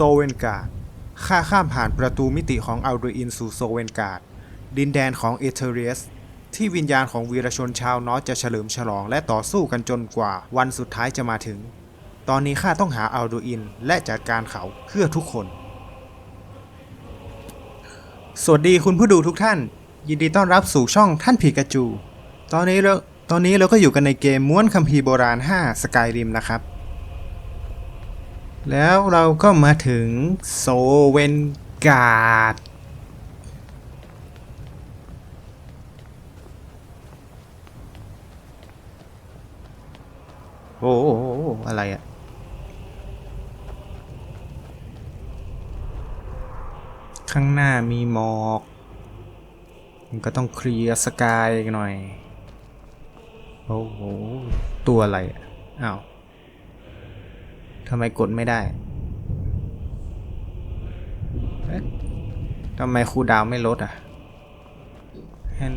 ซเวนการ์ดข้าข้ามผ่านประตูมิติของอัลดรินสู่โซเวนการ์ดดินแดนของเอเธเรียส ที่วิญญาณของวีรชนชาวนอสจะเฉลิมฉลองและต่อสู้กันจนกว่าวันสุดท้ายจะมาถึง ตอนนี้ข้าต้องหาอัลดูอินและจัดการเขาเพื่อทุกคน สวัสดีคุณผู้ดูทุกท่าน ยินดีต้อนรับสู่ช่องท่านผีกระจู ตอนนี้เราตอนนี้เราก็อยู่กันในเกมม้วนคัมภีร์โบราณ 5 สกายริมนะครับ แล้วเราก็มาถึงโซเวนการ์ดโอ้โหอะไรอะข้างหน้ามีหมอก มันก็ต้องเคลียร์สกายอีกหน่อย โอ้โห ตัวอะไรอะอ้าว ทำไมกดไม่ได้ทำไมครูดาวไม่ลดอะงั้น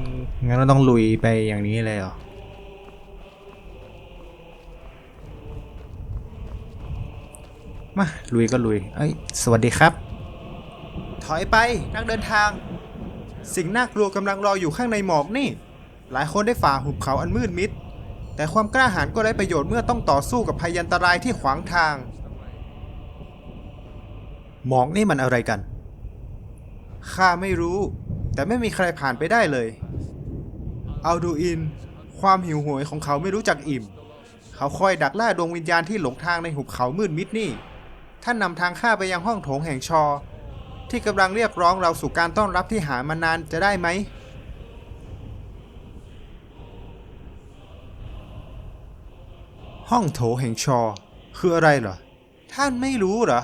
งั้นเราต้องลุยไปอย่างนี้เลยเหรอ มา ลุยก็ลุย เอ้ย สวัสดีครับ ถอยไปนักเดินทาง สิ่งน่ากลัวกำลังรออยู่ข้างในหมอกนี่ หลายคนได้ฝ่าหุบเขาอันมืดมิด แต่ความกล้าหาญก็ได้ประโยชน์เมื่อต้องต่อสู้กับภัยอันตรายที่ขวางทาง หมอกนี่มันอะไรกัน ข้าไม่รู้ แต่ไม่มีใครผ่านไปได้เลย เอาดูอิน ความหิวโหยของเขาไม่รู้จักอิ่ม เขาคอยดักล่าดวงวิญญาณที่หลงทางในหุบเขามืดมิดนี่ ท่านนำทางข้าไปยังห้องโถงแห่งชอ ที่กำลังเรียกร้องเราสู่การต้อนรับที่หามานานจะได้ไหม ห้องโถแห่งชอ คืออะไรเหรอ ท่านไม่รู้เหรอ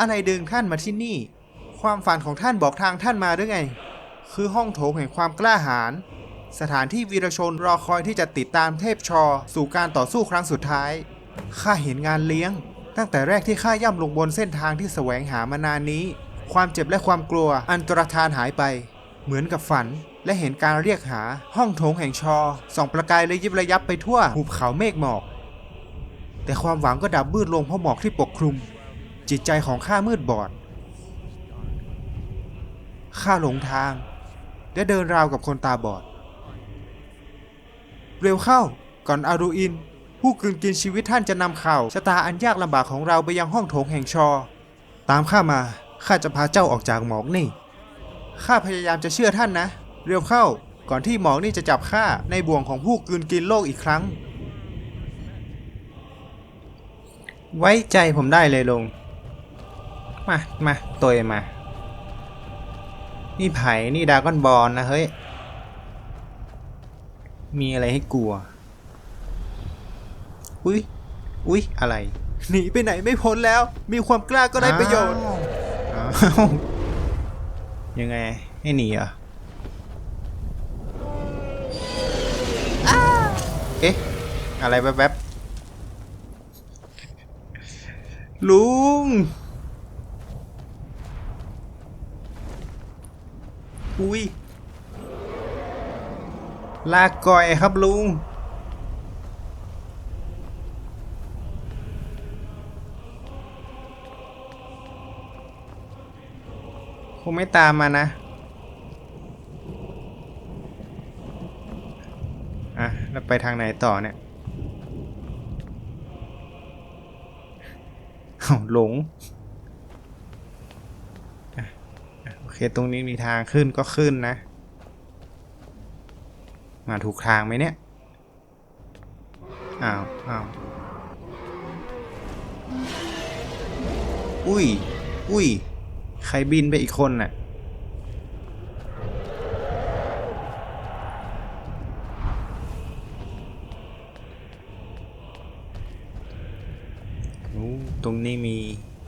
อะไรดึงท่านมาที่นี่ ความฝันของท่านบอกทางท่านมาหรือไง คือห้องโถงแห่งความกล้าหาญ สถานที่วีรชนรอคอยที่จะติดตามเทพชอ สู่การต่อสู้ครั้งสุดท้าย ข้าเห็นงานเลี้ยง ตั้งแต่แรกที่ข้าย่ำลงบนเส้นทางที่แสวงหามานานนี้ ความเจ็บและความกลัวอันตรธานหายไป เหมือนกับฝันและเห็นการเรียกหาห้องโถงแห่งชอส่องประกายระยิบระยับไปทั่วหุบเขาเมฆหมอก แต่ความหวังก็ดับมืดลงเพราะหมอกที่ปกคลุม จิตใจของข้ามืดบอด ข้าหลงทาง และเดินราวกับคนตาบอด เร็วเข้า ก่อนอารูอิน ผู้กลืนกินชีวิตท่านจะนำข่าวชะตาอันยากลำบากของเราไปยังห้องโถงแห่งชอ ตามข้ามา ข้าจะพาเจ้าออกจากหมอกนี่ ข้าพยายามจะเชื่อท่านนะ เร็วเข้า ก่อนที่หมอกนี่จะจับข้าในบ่วงของผู้กลืนกินโลกอีกครั้ง ไว้ใจผมได้เลยลงมา มาตัวเองมา นี่ไผ่นี่ดรากอนบอลนะเฮ้ย มีอะไรให้กลัว อุ๊ยอุ๊ยอะไร หนีไปไหนไม่พ้นแล้ว มีความกล้าก็ได้ประโยชน์อ้าวยังไง ให้หนีเหรอเอ๊ะ อะไรแป๊บๆ ลุง อุ้ย ลากก่อยครับลุง คงไม่ตามมานะ อะ แล้วไปทางไหนต่อเนี่ยาหลงโอเคตรงนี้มีทางขึ้นก็ขึ้นนะ มาถูกทางไหมเนี่ย อ้าวอ้าวอุ้ย อุ้ย ใครบินไปอีกคนน่ะ ตรงนี้มี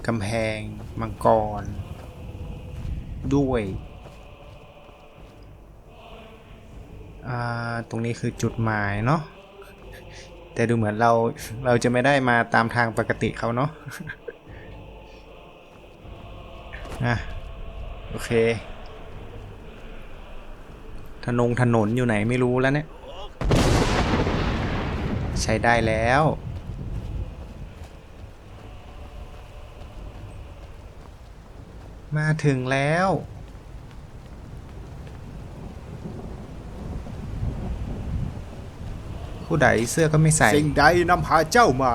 กำแพง มังกร ด้วย อ่า ตรงนี้คือจุดหมายเนาะ แต่ดูเหมือนเรา เราจะไม่ได้มาตามทางปกติเขาเนาะอะโอเค ถนนถนนอยู่ไหนไม่รู้แล้วเนี่ย ใช้ได้แล้ว มาถึงแล้ว ผู้ใดเสื้อก็ไม่ใส่ สิ่งใดนำพาเจ้ามา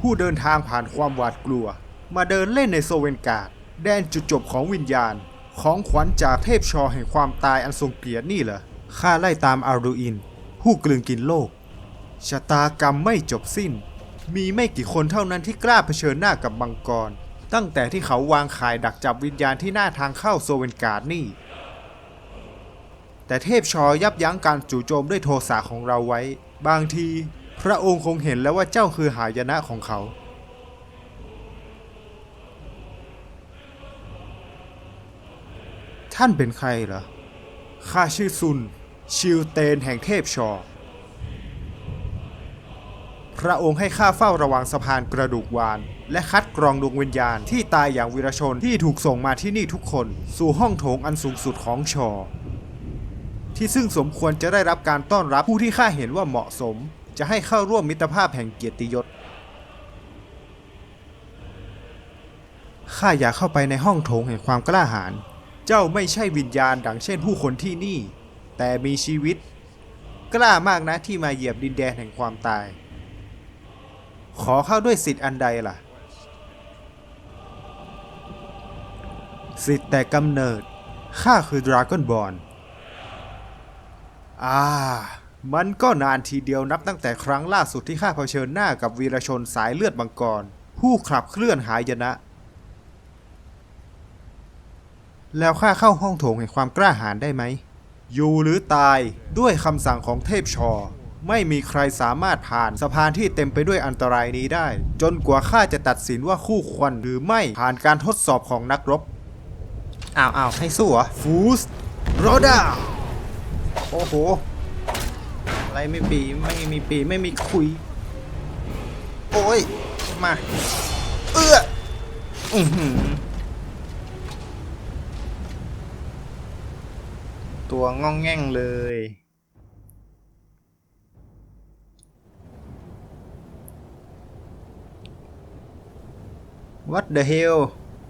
ผู้เดินทางผ่านความหวาดกลัว มาเดินเล่นในโซเวนการ์ดแดนจุดจบของวิญญาณ ของขวัญจากเทพชอแห่งความตายอันทรงเกียรตินี่เหรอข้าไล่ตามอารูอิน ผู้กลืนกินโลก ชะตากรรมไม่จบสิ้น มีไม่กี่คนเท่านั้นที่กล้าเผชิญหน้ากับมังกร ตั้งแต่ที่เขาวางข่ายดักจับวิญญาณที่หน้าทางเข้าโซเวนการ์ดนี่ แต่เทพชอยับยั้งการจู่โจมด้วยโทสะของเราไว้ บางทีพระองค์คงเห็นแล้วว่าเจ้าคือหายนะของเขา ท่านเป็นใครเหรอ ข้าชื่อซุน ชิลเตนแห่งเทพชอ พระองค์ให้ข้าเฝ้าระวังสะพานกระดูกวาน และคัดกรองดวงวิญญาณที่ตายอย่างวีรชนที่ถูกส่งมาที่นี่ทุกคน สู่ห้องโถงอันสูงสุดของชอ ที่ซึ่งสมควรจะได้รับการต้อนรับผู้ที่ข้าเห็นว่าเหมาะสม จะให้เข้าร่วมมิตรภาพแห่งเกียรติยศข้าอยากเข้าไปในห้องโถงแห่งความกล้าหาญเจ้าไม่ใช่วิญญาณดังเช่นผู้คนที่นี่ แต่มีชีวิต กล้ามากนะที่มาเหยียบดินแดนแห่งความตาย ขอเข้าด้วยสิทธิ์อันใดล่ะ สิทธิ์แต่กำเนิด ข้าคือดราก้อนบอลอ่า มันก็นานทีเดียวนับตั้งแต่ครั้งล่าสุดที่ข้าเผชิญหน้ากับวีรชนสายเลือดมังกร ผู้ขับเคลื่อนหายนะ แล้วข้าเข้าห้องโถงแห่งความกล้าหาญได้ไหม อยู่หรือตายด้วยคำสั่งของเทพชอ ไม่มีใครสามารถผ่านสะพานที่เต็มไปด้วยอันตรายนี้ได้ จนกว่าข้าจะตัดสินว่าคู่ควรหรือไม่ผ่านการทดสอบของนักรบ อ้าวอ้าวให้สู้เหรอฟูสโรดาโอ้โห อะไรไม่ปีไม่มีปีไม่มีคุย โอ้ย มา เอื้ออือหือตัวง่องแง่งเลย What the hell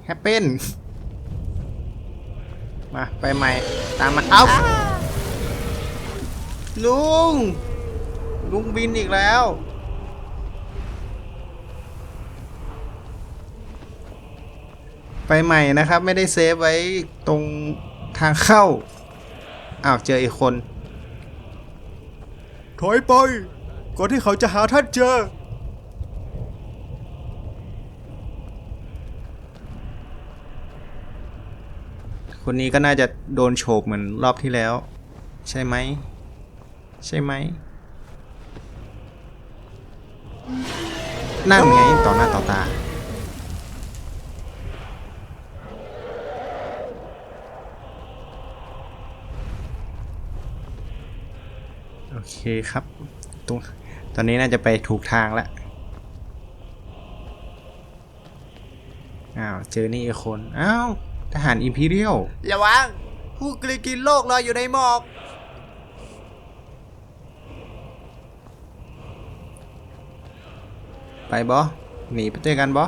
happen มาไปใหม่ ตามมาเอาลุง ลุงบินอีกแล้ว ไปใหม่นะครับ ไม่ได้เซฟไว้ตรงทางเข้า อ้าว เจออีกคน ถอยไป ก่อนที่เขาจะหาท่านเจอ คนนี้ก็น่าจะโดนโฉบเหมือนรอบที่แล้ว ใช่ไหม ใช่ไหม นั่นไงต่อหน้าต่อตา โอเคครับตรงตอนนี้น่าจะไปถูกทางแล้วอ้าว เจอนี่อีกคน อ้าว ทหารอิมพีเรียลระวังผู้กลืนกินโลกลอยอยู่ในหมอก ไปบอหนีไปเจอกันบอ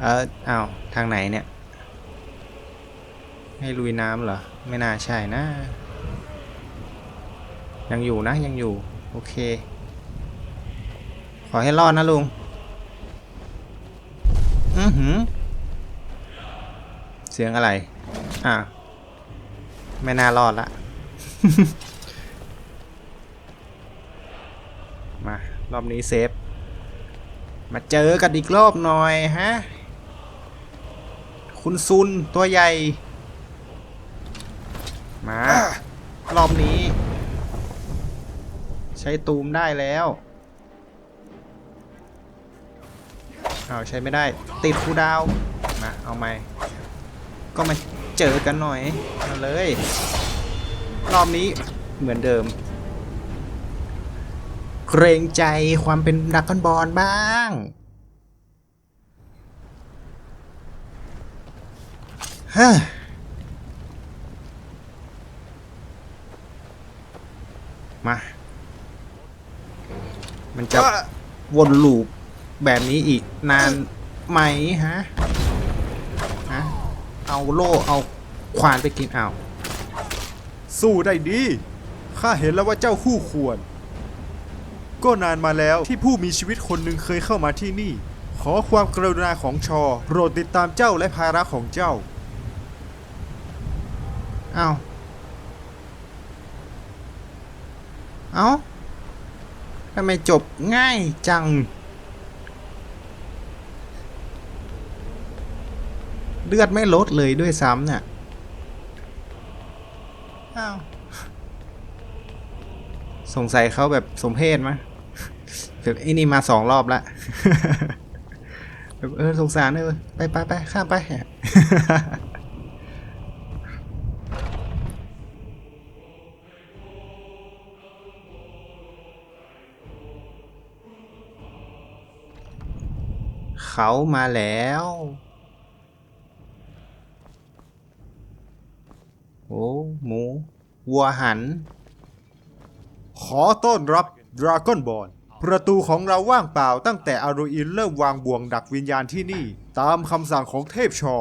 เอออ้าวทางไหนเนี่ย ให้ลุยน้ำเหรอ ไม่น่าใช่นะ ยังอยู่นะยังอยู่ โอเค ขอให้รอดนะลุง อือหือ เสียงอะไร อ่า ไม่น่ารอดละ มา รอบนี้เซฟ มาเจอกันอีกรอบหน่อยฮะ คุณซุนตัวใหญ่ มา รอบนี้ ใช้ตูมได้แล้ว เอาวใช้ไม่ได้ ติดคูลดาวน์มาเอาไหมก็มาเจอกันหน่อยมาเลย รอบนี้เหมือนเดิม เกรงใจความเป็นดักกอนบอลบ้างฮ่ามา มันจะวนลูป แบบนี้อีกนานไหมฮะฮะเอาโล่เอาควานไปกินเอาวสู้ได้ดี ข้าเห็นแล้วว่าเจ้าคู่ควร ก็นานมาแล้วที่ผู้มีชีวิตคนหนึ่งเคยเข้ามาที่นี่ ขอความกรุณาของชอ โปรดติดตามเจ้าและภาระของเจ้า เอาเอาทำไมจบง่ายจัง เลือดไม่ลดเลยด้วยซ้ำเนี่ยอ้าวสงสัยเขาแบบสมเพศมั้ยแบบไอ้นี่มาสองรอบละแบบเออสงสารเออไปไปไปข้ามไปเขามาแล้ว โอ้หมู วัวหัน ขอต้อนรับดราก้อนบอลประตูของเราว่างเปล่าตั้งแต่อารูอินเริ่มวางบ่วงดักวิญญาณที่นี่ ตามคำสั่งของเทพชอ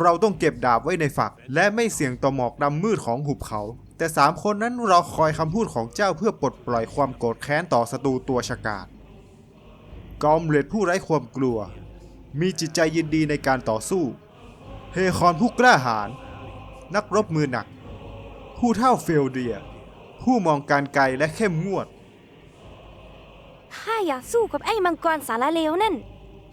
เราต้องเก็บดาบไว้ในฝัก และไม่เสี่ยงต่อหมอกดำมืดของหุบเขา แต่สามคนนั้นเราคอยคำพูดของเจ้าเพื่อปลดปล่อยความโกรธแค้นต่อศัตรูตัวฉกาจกอมเลดผู้ไร้ความกลัว มีจิตใจยินดีในการต่อสู้ เฮคอนผู้กล้าหาญ นักรบมือหนัก ผู้เท่าเฟลเดีย ผู้มองการไกลและเข้มงวด ข้าอยากสู้กับไอ้มังกรสารเลวนั่น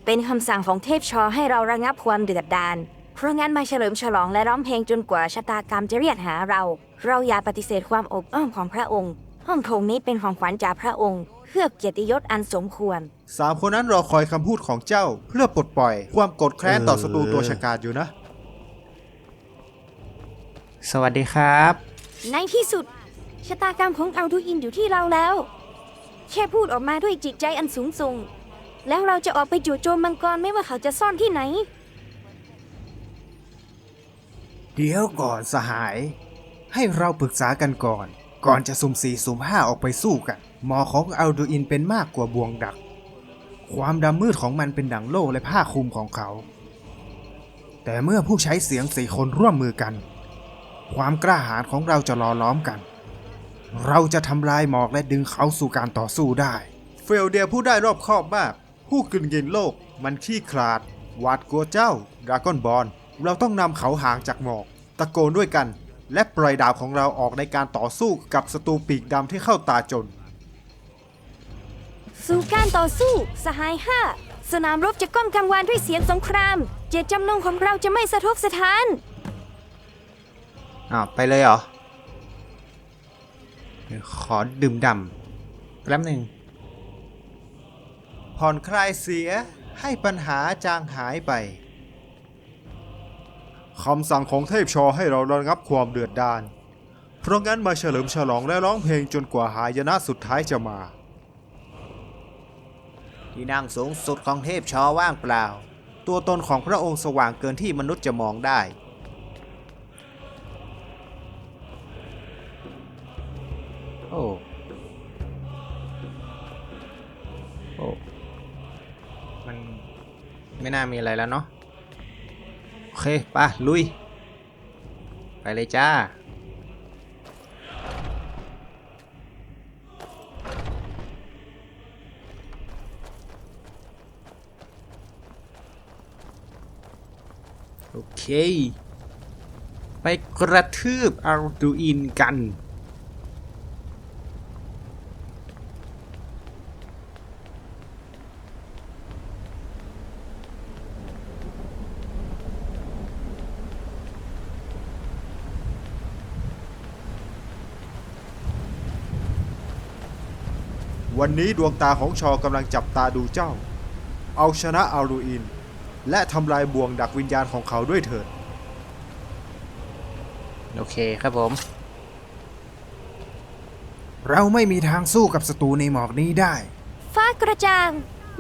เป็นคำสั่งของเทพชอให้เราระงับความเดือดดาล เพราะงั้นมาเฉลิมฉลองและร้องเพลงจนกว่าชะตากรรมจะเรียกหาเรา เราอย่าปฏิเสธความอบอ้อมของพระองค์ ห้องโถงนี้เป็นของขวัญจากพระองค์ เพื่อเกียรติยศอันสมควร สามคนนั้นรอคอยคำพูดของเจ้า เพื่อปลดปล่อย ความโกรธแค้นต่อศัตรูตัวฉกาจอยู่นะ สวัสดีครับ ในที่สุด ชะตากรรมของอัลดูอินอยู่ที่เราแล้ว แค่พูดออกมาด้วยจิตใจอันสูงส่ง แล้วเราจะออกไปจู่โจมมังกรไม่ว่าเขาจะซ่อนที่ไหน เดี๋ยวก่อนสหาย ให้เราปรึกษากันก่อน ก่อนจะสุ่มสี่สุ่มห้าออกไปสู้กัน หมอของอัลดูอินเป็นมากกว่าบ่วงดัก ความดำมืดของมันเป็นดั่งโล่และผ้าคลุมของเขา แต่เมื่อผู้ใช้เสียงสี่คนร่วมมือกัน ความกล้าหาญของเราจะหล่อล้อมกัน เราจะทำลายหมอกและดึงเขาสู่การต่อสู้ได้ เฟลเดียผู้ได้รอบคอบมาก ผู้กึนกินโลก มันขี้ขลาดหวาดกลัวเจ้าดราก้อนบอลเราต้องนำเขาห่างจากหมอก ตะโกนด้วยกัน และปล่อยดาบของเราออกในการต่อสู้กับศัตรูปีกดำที่เข้าตาจน สู่การต่อสู้ สหายห้าสนามรบจะก้องกังวานด้วยเสียงสงคราม เจตจำนงของเราจะไม่สะทกสถาน อ้าวไปเลยเหรอ ขอดื่มด่ำแป๊บหนึ่งผ่อนคลายเสียให้ปัญหาจางหายไปคำสั่งของเทพชอให้เราระงับความเดือดดาล เพราะงั้นมาเฉลิมฉลองและร้องเพลงจนกว่าหายนะสุดท้ายจะมา ที่นั่งสูงสุดของเทพชอว่างเปล่า ตัวตนของพระองค์สว่างเกินที่มนุษย์จะมองได้ น่ามีอะไรแล้วเนาะโอเคปะลุย ไปเลยจ้า โอเค ไปกระทืบอาดูอินกัน วันนี้ดวงตาของชอกำลังจับตาดูเจ้า เอาชนะอารูอิน และทำลายบ่วงดักวิญญาณของเขาด้วยเถิด โอเคครับผม เราไม่มีทางสู้กับศัตรูในหมอกนี้ได้ ฟ้ากระจ่าง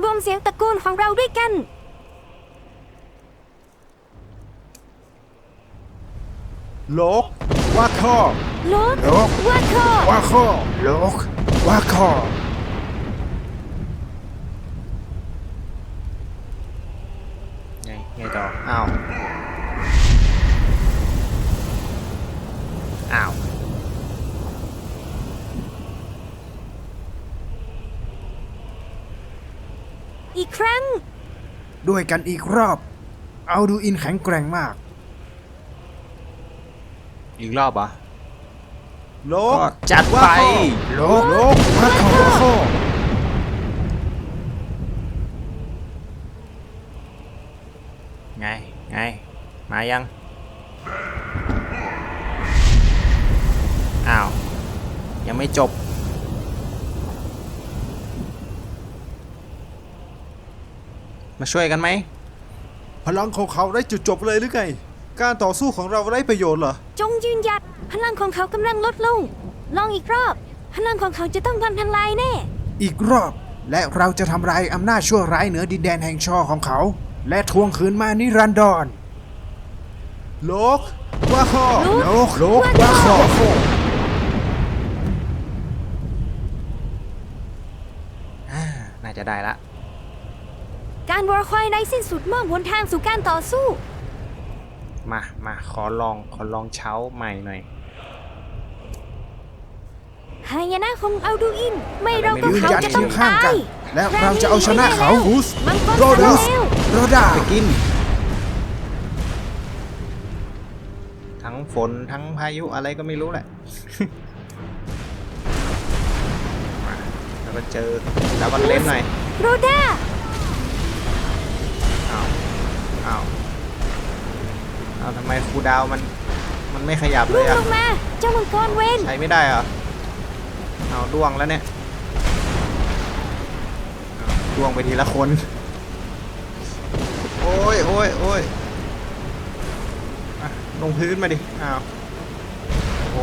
รวมเสียงตะโกนของเราด้วยกัน โลกว่าข้อโลดโลก ว่าคอว่าข้อโลกว่าข้อ อีกครั้ง ด้วยกันอีกรอบ เอาดูอินแข็งแกร่งมาก อีกรอบเอะโลกจัดไป โลกโลกพระโคโไง ไง มายัง อ้าว ยังไม่จบ มาช่วยกันไหม พลังของเขาได้จุดจบเลยหรือไง การต่อสู้ของเราไร้ประโยชน์เหรอ จงยืนหยัดพลังของเขากำลังลดลง ลองอีกรอบ พลังของเขาจะต้องทำทังทลายแน่ อีกรอบ และเราจะทำลายอำนาจชั่วร้ายเหนือดินแดนแห่งชอของเขา และทวงคืนมานิรันดรโลกว่าข้อโลกโลกว่าข้อน่าจะได้ละ การวอร์คอยในสิ้นสุดมอบหนทางสู่การต่อสู้ มา มา ขอลอง ขอลองเช้าใหม่หน่อย หายนะคงเอาดูอิน ไม่เราก็เขาจะต้องตายและเราจะเอาชนะเขาบูสโรดัสโรดาไปกิน ทั้งฝนทั้งพายุอะไรก็ไม่รู้แหละแล้วก็เจอแล้วก็เล่นหน่อย โรด้า เอาทำไมคูดาวมันมันไม่ขยับเลลูยกลอะงมา เจ้ามังกรเวนใช้ไม่ได้อะเอาดวงแล้วเนี่ยเอดวงไปทีละคน โอ้ยโอ้ยโอ้ยอะลงพื้นมาดิอ้าวโอ้โห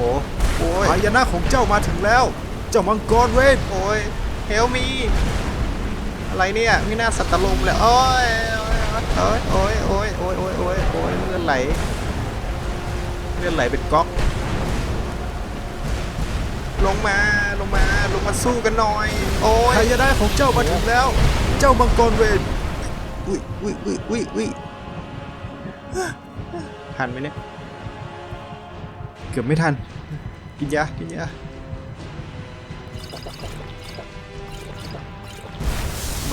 โอ้ยานาของเจ้ามาถึงแล้ว เจ้ามังกรเวนโอ้ยเฮลมี อะไรเนี่ย ไม่น่าสัตว์ลมเลย โอ้ย โอ้ย โอ้ย โอ้ยือดไหลเลือดไหลเป็นก๊อกลงมาลงมาลงมาสู้กันหน่อย โอ้ยใครจะได้ของเจ้ามาถึงแล้ว เจ้ามังกรเวทอุ้ยอุ้ยอุ้ยอุ้ยอุ้ยทันไหมเนี่ยเกือบไม่ทัน กินยากินยา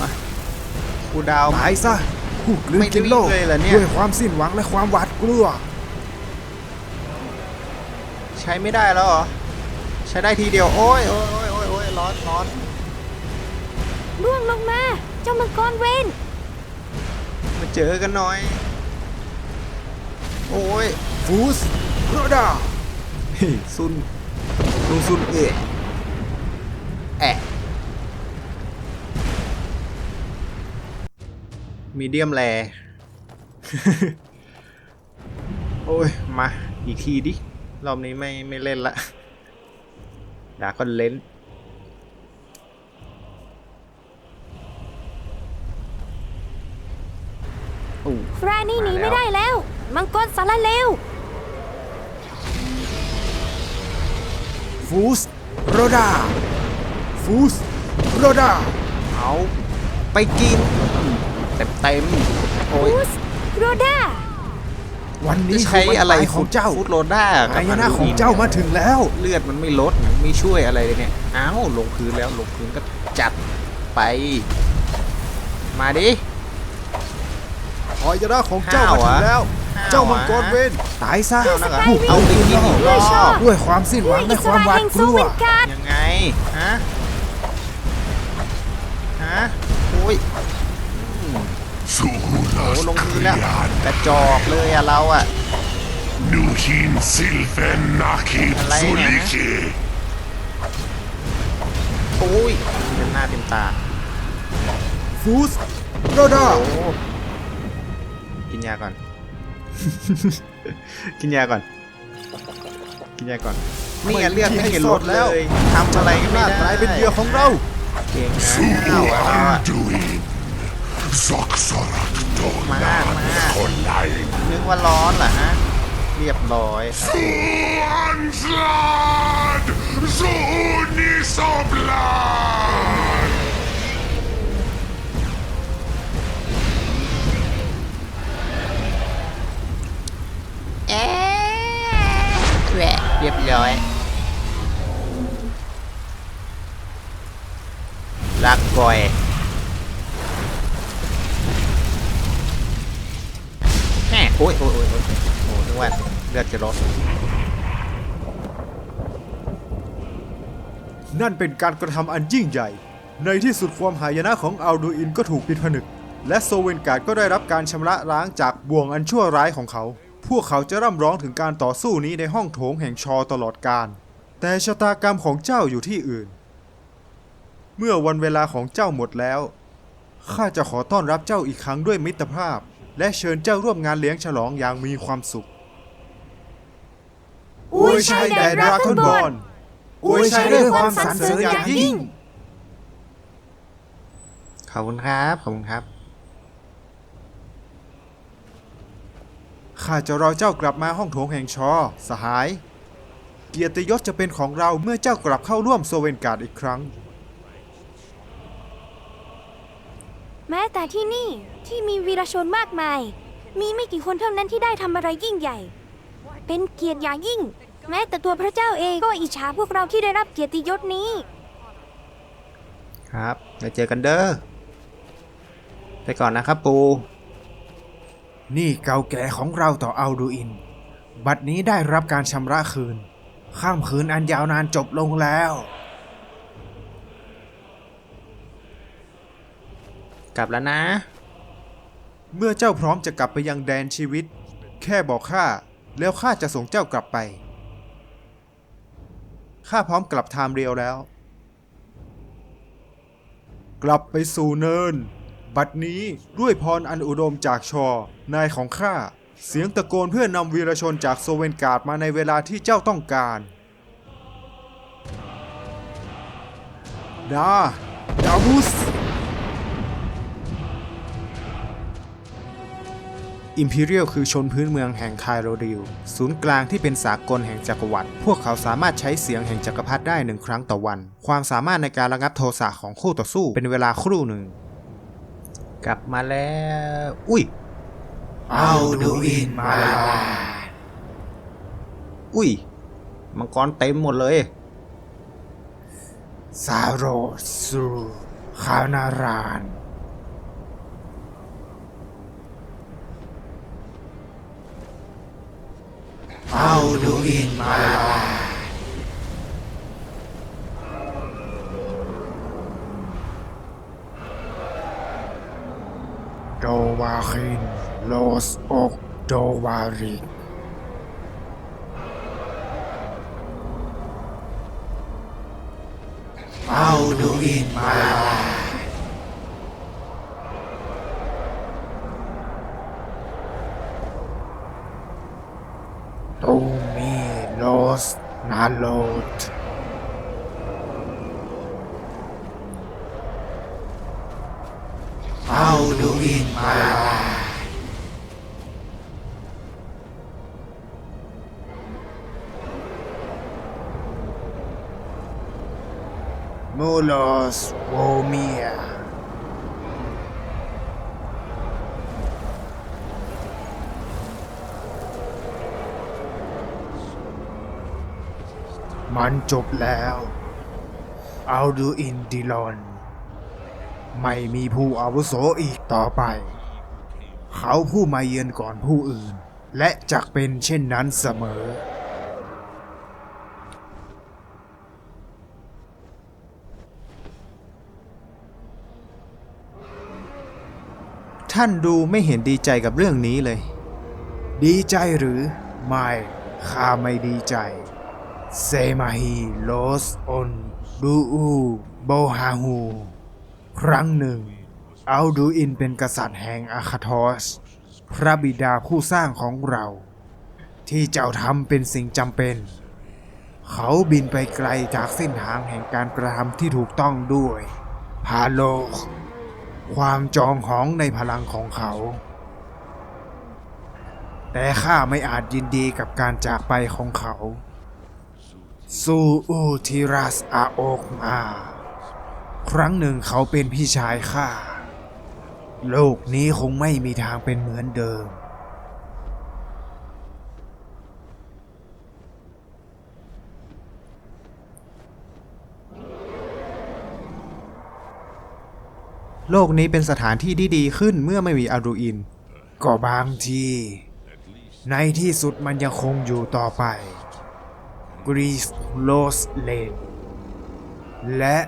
มากูดาวหายซะ ผู้กลืนกินโลกด้วยความสิ้นหวังและความหวาดกลัว ใช้ไม่ได้แล้วเหรอ ใช้ได้ทีเดียว โอ้ยโอ้ยโอ้ยโอ้ยอยร้อนร้อนร่วงลงมา เจ้ามังกรเวนมาเจอกันหน่อย โอ้ยฟูสโรดาซุนลุงซุนเอะแอะ มีเดียมแรโอ้ย มา อีกทีดิ รอบนี้ไม่ไม่เล่นละดาคอนเลนแกรนี่หนีไม่ได้แล้ว มังกรสารเลวฟูสโรดาฟูสโรดาเอา ไปกิน เต็มเต็มโอ้ยโรด้าวันนี้ใช้อะไรของเจ้าฟุตโรด้าอาหน้าของเจ้ามาถึงแล้ว เลือดมันไม่ลดไม่ช่วยอะไรเลยเนี่ยอ้าวลงพื้นแล้วลงพื้นก็จัดไป มาดิอายนาของเจ้ามาถึงแล้ว เจ้ามังกรเวนตายซะเอาไปกินอีกรอบด้วยความสิ้นหวังและความหวาดกลัวยังไงฮะฮะโอ้ย โอ้ลงพื้นแล้วกระจอกเลยอะเราอะอะไรเนี่ยโอ้ยเป็นหน้าเป็นตาฟูสโรดาโอ้กินยาก่อน กินยาก่อน กินยาก่อนนี่ยเลือดไม่เห็นลดแล้วทำอะไรก็ไม่ได้กลายเป็นเหยื่อของเราเก่งนะ ซักสรักโดนมากมาคนไหนนึกว่าร้อนเหรอฮะ เรียบร้อยสูอันซาดสูนิสอบลาเอ๊แหวะเรียบร้อยรักก่อย โอ้ยโอ้ยโอ้ยโอ้ยโอ้นึกว่าเลือดจะลดนั่นเป็นการกระทำอันยิ่งใหญ่ ในที่สุดความหายนะของอัลดูอินก็ถูกปิดผนึก และโซเวนการ์ดก็ได้รับการชำระล้างจากบ่วงอันชั่วร้ายของเขา พวกเขาจะร่ำร้องถึงการต่อสู้นี้ในห้องโถงแห่งชอตลอดกาล แต่ชะตากรรมของเจ้าอยู่ที่อื่น เมื่อวันเวลาของเจ้าหมดแล้ว ข้าจะขอต้อนรับเจ้าอีกครั้งด้วยมิตรภาพ และเชิญเจ้าร่วมงานเลี้ยงฉลองอย่างมีความสุข อวยชัยแด่ดราก้อนบอลอวยชัยด้วยความสรรเสริญอย่างยิ่ง ขอบคุณครับ ขอบคุณครับ ข้าจะรอเจ้ากลับมาห้องโถงแห่งชอ สหาย เกียรติยศจะเป็นของเราเมื่อเจ้ากลับเข้าร่วมโซเวนการ์ดอีกครั้ง ม้แต่ที่นี่ที่มีวีรชนมากมาย มีไม่กี่คนเท่านั้นที่ได้ทำอะไรยิ่งใหญ่ เป็นเกียรติอย่างยิ่ง แม้แต่ตัวพระเจ้าเองก็อิจฉาพวกเราที่ได้รับเกียรติยศนี้ ครับเดี๋ยวเจอกันเด้อไปก่อนนะครับปู นี่เก่าแก่ของเราต่ออัลดูอิน บัดนี้ได้รับการชำระคืน ข้ามคืนอันยาวนานจบลงแล้ว กลับแล้วนะ เมื่อเจ้าพร้อมจะกลับไปยังแดนชีวิต แค่บอกข้าแล้วข้าจะส่งเจ้ากลับไป ข้าพร้อมกลับไทม์เรียวแล้ว กลับไปสู่เนิน บัดนี้ด้วยพรอันอุดมจากชอ นายของข้า เสียงตะโกนเพื่อนำวีรชนจากโซเวนการ์ดมาในเวลาที่เจ้าต้องการดาดาบุส อิมพีเรียลคือชนพื้นเมืองแห่งไคโรดิลศูนย์กลางที่เป็นสากลแห่งจักรวรรดิพวกเขาสามารถใช้เสียงแห่งจักรพรรดิได้หนึ่งครั้งต่อวัน ความสามารถในการระงับโทสะของคู่ต่อสู้เป็นเวลาครู่หนึ่ง กลับมาแล้ว อุ้ยเอาดูอินมาอุ้ย มังกรเต็มหมดเลยซาโรสูคานาราน เอาดูอินมาลา โดวาคินโลสอกโดวาริก เอาดูอินมาลา ตูมีโลสนาโลดเอาดูอินมาลา มูโลสโวเมีย มันจบแล้วเอาดูอินดิลอน ไม่มีผู้อาวุโสอีกต่อไป เขาผู้มาเยือนก่อนผู้อื่น และจักเป็นเช่นนั้นเสมอ ท่านดูไม่เห็นดีใจกับเรื่องนี้เลย ดีใจหรือ ไม่ ข้าไม่ดีใจ เซมาฮีโลสอนดูอูโบฮาฮูครั้งหนึ่ง อัลดูอินเป็นกษัตริย์แห่งอาคาทอส พระบิดาผู้สร้างของเรา ที่เจ้าทำเป็นสิ่งจำเป็น เขาบินไปไกลจากเส้นทางแห่งการกระทำที่ถูกต้องด้วยพาโลก ความจองหองในพลังของเขา แต่ข้าไม่อาจยินดีกับการจากไปของเขา ซูอูทิรัสอาโอกมา ครั้งหนึ่งเขาเป็นพี่ชายข้า โลกนี้คงไม่มีทางเป็นเหมือนเดิม โลกนี้เป็นสถานที่ที่ดีขึ้นเมื่อไม่มีอารูอิน ก็บางที ในที่สุดมันยังคงอยู่ต่อไป กรีสโลสเลนและ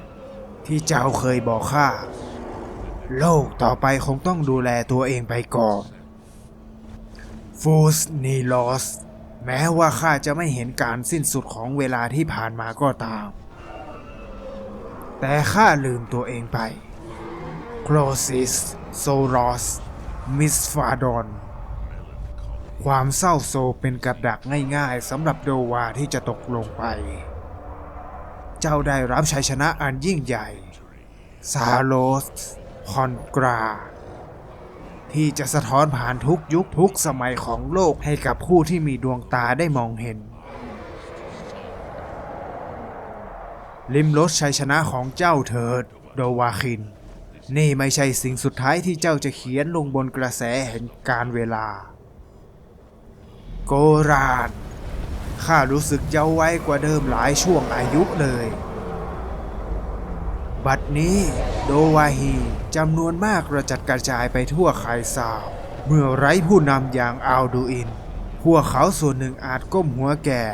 ที่เจ้าเคยบอกข้า โลกต่อไปคงต้องดูแลตัวเองไปก่อนฟูสนีลอสแม้ว่าข้าจะไม่เห็นการสิ้นสุดของเวลาที่ผ่านมาก็ตาม แต่ข้าลืมตัวเองไปโคลซิสโซรอสมิสฟาดอน ความเศร้าโศกเป็นกับดักง่ายๆสำหรับโดวาที่จะตกลงไป เจ้าได้รับชัยชนะอันยิ่งใหญ่ซาโลสคอนกรา ที่จะสะท้อนผ่านทุกยุคทุกสมัยของโลกให้กับผู้ที่มีดวงตาได้มองเห็น ลิมรสชัยชนะของเจ้าเถิด โดวาคิน นี่ไม่ใช่สิ่งสุดท้ายที่เจ้าจะเขียนลงบนกระแสแห่งการเวลา โกรานข้ารู้สึกเย้าไว้กว่าเดิมหลายช่วงอายุเลย บัดนี้โดวาฮีจำนวนมากกระจัดกระจายไปทั่วไคซาว เมื่อไร้ผู้นำอย่างอัลดูอิน พวกเขาส่วนหนึ่งอาจก้มหัวแก่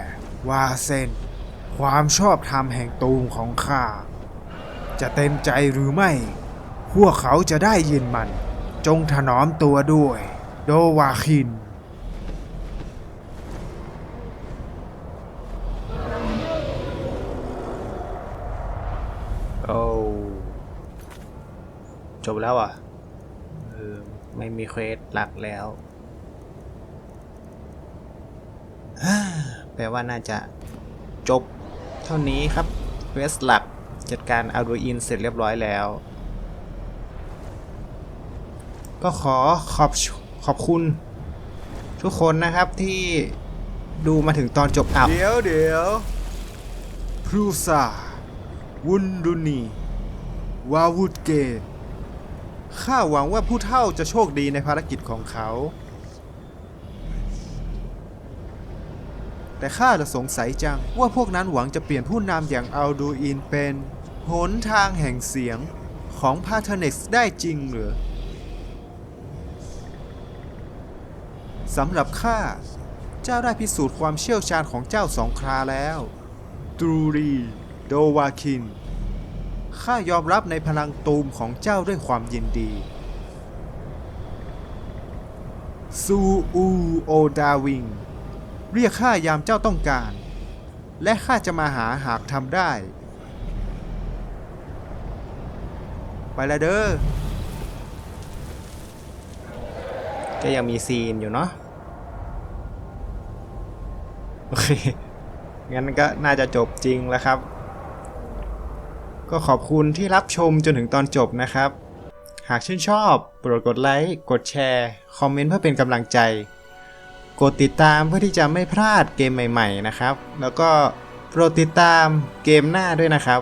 ว่าเส้นความชอบธรรมแห่งตูมของข้า จะเต็มใจหรือไม่ พวกเขาจะได้ยินมัน จงถนอมตัวด้วย โดวาคิน จบแล้วอะเออไม่มีเควสหลักแล้วฮ่าแปลว่าน่าจะจบเท่านี้ครับเควสหลักจัดการอัลดูอินเสร็จเรียบร้อยแล้ว ก็ขอขอบขอบคุณ ทุกคนนะครับที่ดูมาถึงตอนจบอับเดี๋ยวเดี๋ยวพรูซาวุนดุนีวาวุดเกต ข้าหวังว่าผู้เฒ่าจะโชคดีในภารกิจของเขา แต่ข้าจะสงสัยจังว่าพวกนั้นหวังจะเปลี่ยนผู้นำอย่างอัลดูอินเป็นหนทางแห่งเสียงของพาเทเน็กซ์ได้จริงหรือสำหรับข้าเจ้าได้พิสูจน์ความเชี่ยวชาญของเจ้าสองคราแล้ว ตรูรี โดวาคิน ข้ายอมรับในพลังตูมของเจ้าด้วยความยินดี ซูอูโอดาวิง เรียกข้ายามเจ้าต้องการ และข้าจะมาหาหากทำได้ ไปละเด้อก็ยังมีซีนอยู่เนาะโอเค งั้นก็น่าจะจบจริงแล้วครับ ก็ขอบคุณที่รับชมจนถึงตอนจบนะครับ หากชื่นชอบโปรดกดไลค์กดแชร์ คอมเมนต์เพื่อเป็นกำลังใจ กดติดตามเพื่อที่จะไม่พลาดเกมใหม่ ๆ นะครับ แล้วก็โปรดติดตามเกมหน้าด้วยนะครับ